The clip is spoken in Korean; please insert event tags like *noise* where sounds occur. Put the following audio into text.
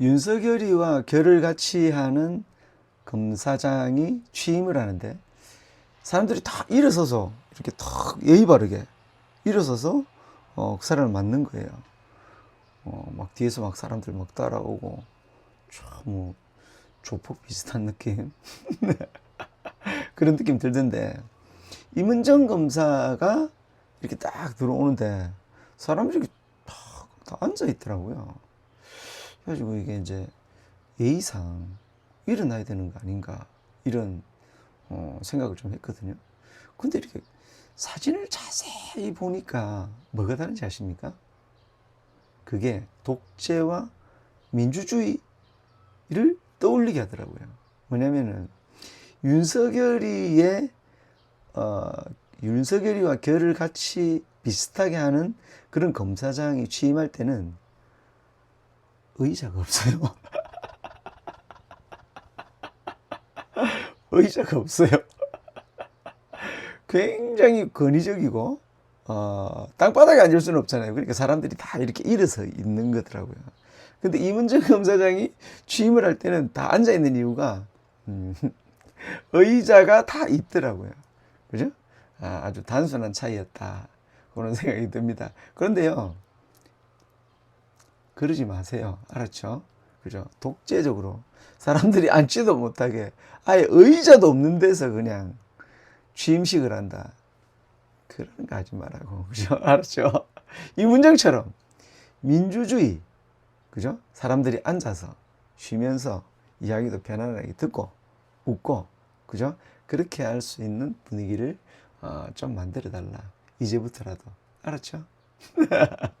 윤석열이와 결을 같이 하는 검사장이 취임을 하는데 사람들이 다 일어서서 이렇게 탁 예의 바르게 일어서서 어, 그 사람을 맞는 거예요. 어, 막 뒤에서 막 사람들 막 따라오고 참뭐 조폭 비슷한 느낌 *laughs* 그런 느낌 들던데 임은정 검사가 이렇게 딱 들어오는데 사람들이 탁, 다 앉아 있더라고요. 그래가지고 이게 이제 예의상 일어나야 되는 거 아닌가 이런 어, 생각을 좀 했거든요. 근데 이렇게 사진을 자세히 보니까 뭐가 다른지 아십니까? 그게 독재와 민주주의를 떠올리게 하더라고요. 뭐냐면은 윤석열이의 어, 윤석열이와 결을 같이 비슷하게 하는 그런 검사장이 취임할 때는 의자가 없어요. *laughs* 의자가 없어요. 굉장히 권위적이고 어, 땅바닥에 앉을 수는 없잖아요. 그러니까 사람들이 다 이렇게 일어서 있는 거더라고요. 근데 이문정 *laughs* 검사장이 취임을 할 때는 다 앉아 있는 이유가 음, *laughs* 의자가 다 있더라고요. 그죠? 아, 아주 단순한 차이였다. 그런 생각이 듭니다. 그런데요, 그러지 마세요. 알았죠? 그죠? 독재적으로 사람들이 앉지도 못하게 아예 의자도 없는 데서 그냥 취임식을 한다. 그런 거 하지 말라고. *laughs* 그죠? 알았죠? 이 문장처럼 민주주의, 그죠? 사람들이 앉아서 쉬면서 이야기도 편안하게 듣고 웃고, 그죠? 그렇게 할 수 있는 분위기를 어, 좀 만들어 달라. 이제부터라도. 알았죠? *laughs*